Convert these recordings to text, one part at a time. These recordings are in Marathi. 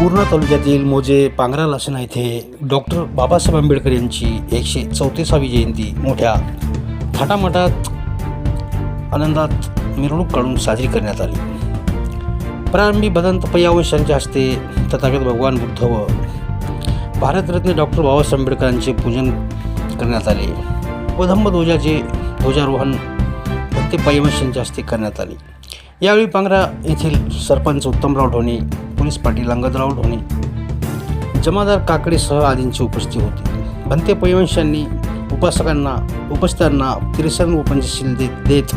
पूर्णा तालुक्यातील मोजे पांगरा लासना येथे डॉक्टर बाबासाहेब आंबेडकर यांची एकशे चौतीसावी जयंती मोठ्या थाटामाटात आनंदात मिरवणूक काढून साजरी करण्यात आली. प्रारंभी भदंत पय्यावंश यांच्या हस्ते तथागत भगवान बुद्ध व भारतरत्न डॉक्टर बाबासाहेब आंबेडकरांचे पूजन करण्यात आले व धम्मध्वजाचे ध्वजारोहण ते पय्यावंश यांच्या हस्ते करण्यात आले. यावेळी पांगरा येथील सरपंच उत्तमराव ढोणे पोलीस पाटील अंगदराव ढोणे. जमादार काकडेसह आदींची उपस्थिती होती. भंते पयवंशांनी उपासकांना उपस्थितांना तिरसन व देत देत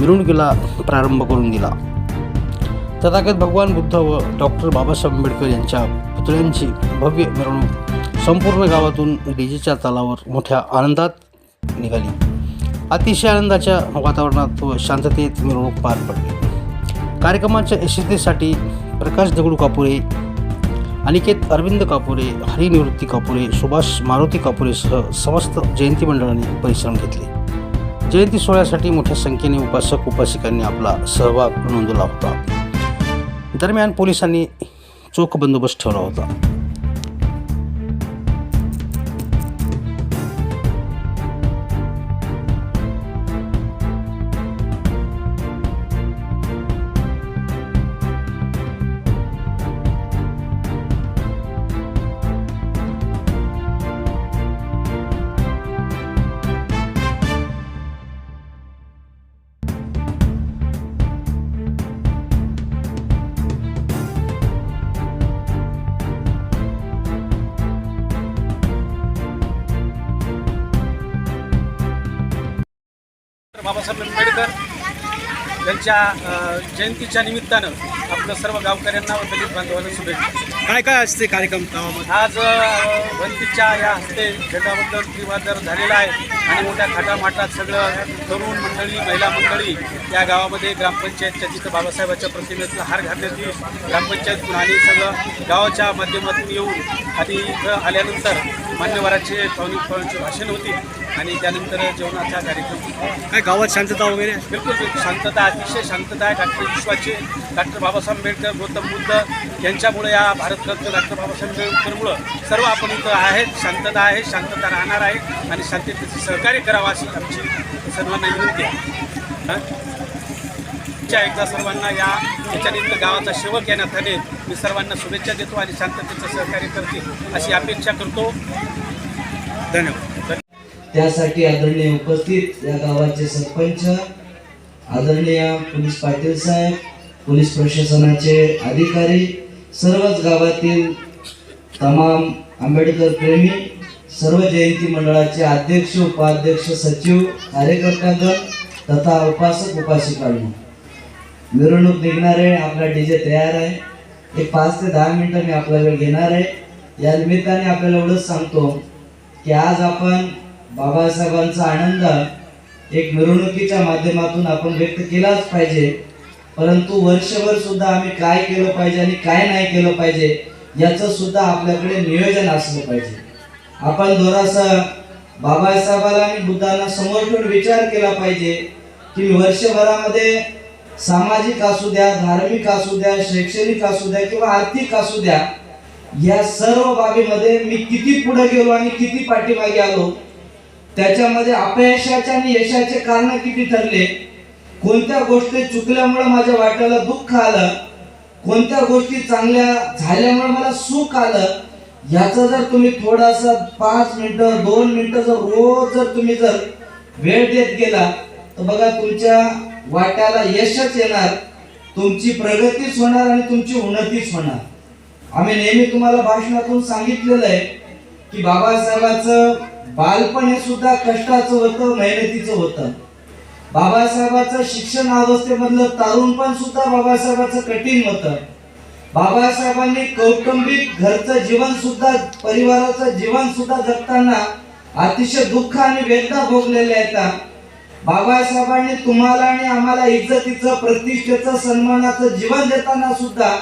मिरवणुकीला प्रारंभ करून दिला. तथागत भगवान बुद्ध व डॉक्टर बाबासाहेब आंबेडकर यांच्या पुतळ्यांची भव्य मिरवणूक संपूर्ण गावातून डीजेच्या तालावर मोठ्या आनंदात निघाली. अतिशय आनंदाच्या वातावरणात व शांततेत मिरवणूक पार पडली. कार्यक्रमाच्या यशस्वीसाठी प्रकाश दगडू कापुरे अनिकेत अरविंद कापुरे हरिनिवृत्ती कापुरे सुभाष मारुती कापुरेसह समस्त जयंती मंडळाने परिश्रम घेतले. जयंती सोहळ्यासाठी मोठ्या संख्येने उपासक उपासिकांनी आपला सहभाग नोंदवला होता. दरम्यान पोलिसांनी चोख बंदोबस्त ठेवला होता. बाबासाहेब आंबेडकर यांच्या जयंतीच्या निमित्तानं आपलं सर्व गावकऱ्यांना व दलित बांधवांना शुभेच्छा. काय काय असते कार्यक्रम आज अ, वंतीच्या या हस्ते झेंडाबद्दल त्रिवादर झालेला आहे आणि मोठ्या थाटामाटात सगळं तरुण मंडळी महिला मंडळी या गावामध्ये ग्रामपंचायतच्या तिथं बाबासाहेबाच्या प्रतिमेतला हार येईल ग्रामपंचायतून आणि सगळं गावाच्या माध्यमातून येऊन आणि इथं आल्यानंतर मान्यवराचे पाहुणी भाषण होती आणि त्यानंतर जेवणाचा कार्यक्रम. काय गावात शांतता वगैरे बिलकुल बिलकुल. शांतता अतिशय शांतता आहे. डॉक्टर विश्वाचे डॉक्टर बाबासाहेब आंबेडकर गौतम बुद्ध यांच्यामुळे या भारतरत्न डॉक्टर बाबासाहेब आंबेडकरमुळं सर्व आपण इथं आहेत. शांतता आहे शांतता राहणार आहे आणि शांततेचे सहकार्य करावं अशी आमची सर्वांना विनंती आहे. हं? एकदा सर्वांना या याच्यानिमित्त गावाचा सेवक या नात्याने मी सर्वांना शुभेच्छा देतो आणि शांततेचं सहकार्य करतील अशी अपेक्षा करतो. धन्यवाद. त्यासाठी आदरणीय उपस्थित या गावाचे सरपंच आदरणीय पोलीस पाटील साहेब पोलीस प्रशासनाचे अधिकारी सर्वच गावातील तमाम आंबेडकर प्रेमी सर्व जयंती मंडळाचे अध्यक्ष उपाध्यक्ष सचिव कार्यकर्तागण तथा उपासक उपासिकांना मिरवणूक निघणार आहे आपला डीजे तयार आहे. एक पाच ते दहा मिनटं मी आपला वेळ घेणार आहे. या निमित्ताने आपल्याला एवढंच सांगतो की आज आपण बाबासाहेबांचा आनंद एक मिरवणुकीच्या माध्यमातून आपण व्यक्त केलाच पाहिजे. परंतु वर्षभर सुद्धा आम्ही काय केलं पाहिजे आणि काय नाही केलं पाहिजे याचं सुद्धा आपल्याकडे नियोजन असलं पाहिजे. आपण थोडासा बाबासाहेबाला आणि बुद्धांना समोर ठेवून विचार केला पाहिजे की वर्षभरामध्ये सामाजिक असू द्या धार्मिक असू द्या शैक्षणिक असू द्या किंवा आर्थिक असू द्या या सर्व बाबीमध्ये मी किती पुढे गेलो आणि किती पाठीमागे आलो त्याच्यामध्ये अपयशाचे आणि यशाचे कारण किती ठरले? कोणत्या गोष्टी चुकल्यामुळे माझ्या वाट्याला दुःख आलं? कोणत्या गोष्टी चांगल्या झाल्यामुळे मला सुख आलं? याचा जर तुम्ही थोडासा पाच मिनिटं दोन मिनिटं जर रोज जर तुम्ही जर वेळ देत गेला तर बघा तुमच्या वाट्याला यशच येणार. तुमची प्रगतीच होणार आणि तुमची उन्नतीच होणार. आम्ही नेहमी तुम्हाला भाषणातून सांगितलेलं आहे की बाबासाहेबाचं बालपण हे सुद्धा कष्टाचं होतं मेहनतीचं होतं. बाबासाहेबांचं शिक्षण अवस्थेमधलं तारुणपण सुद्धा बाबासाहेबांचं कठीण होतं. बाबासाहेबांनी कौटुंबिक घरचं जीवन सुद्धा परिवाराचं जीवन सुद्धा जगताना अतिशय दुःख आणि वेदना भोगलेल्या आहेत. बाबासाहेबांनी तुम्हाला आणि आम्हाला इज्जतीचं प्रतिष्ठेचं सन्मानाचं जीवन देताना सुद्धा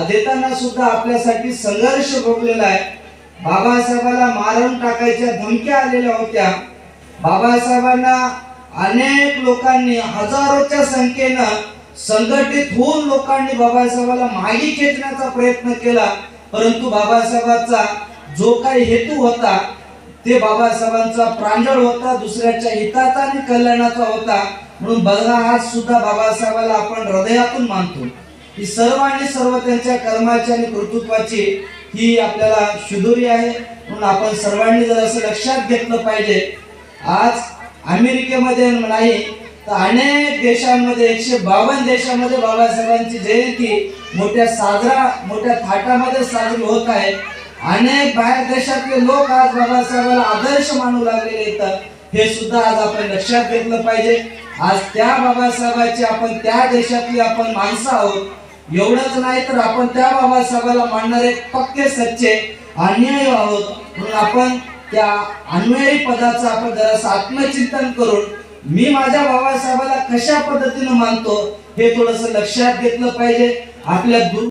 देताना सुद्धा आपल्यासाठी संघर्ष भोगलेला आहे. बाबासाहेबाला मारून टाकायच्या धमक्या आलेल्या होत्या. बाबासाहेबांना अनेक लोकांनी हजारोच्या संख्येनं संघटित होऊन लोकांनी बाबासाहेबाला मागे खेचण्याचा प्रयत्न केला. परंतु बाबासाहेबांचा जो काही हेतू होता ते बाबासाहेबांचा प्रांजळ होता दुसऱ्याच्या हिताचा आणि कल्याणाचा होता. म्हणून बघा आज सुद्धा बाबासाहेबाला आपण हृदयातून मानतो. ही सर्व आणि सर्व त्यांच्या कर्माची आणि कर्तृत्वाची ही आपल्याला शुदुरी आहे. म्हणून आपण सर्वांनी जर असं लक्षात घेतलं पाहिजे आज अमेरिकेमध्ये नाही तर अनेक देशांमध्ये एकशे बावन्न देशामध्ये बाबासाहेबांची जयंती मोठ्या साजरा मोठ्या थाटामध्ये साजरी होत आहे. अनेक बाहेर देशातले लोक आज बाबासाहेबांना आदर्श मानू लागलेले येतात हे सुद्धा आज आपण लक्षात घेतलं पाहिजे. आज त्या बाबासाहेबाची आपण त्या देशातली आपण माणसं आहोत. एवढंच नाही तर आपण त्या बाबासाहेबाला मानणारे पक्के सच्चे अन्यायी आहोत. म्हणून आपण त्या अनुयायी पदाचं आपण जरासं आत्मचिंतन करून मी माझ्या बाबासाहेबाला कशा पद्धतीनं मानतो हे थोडस लक्षात घेतलं पाहिजे. आपल्या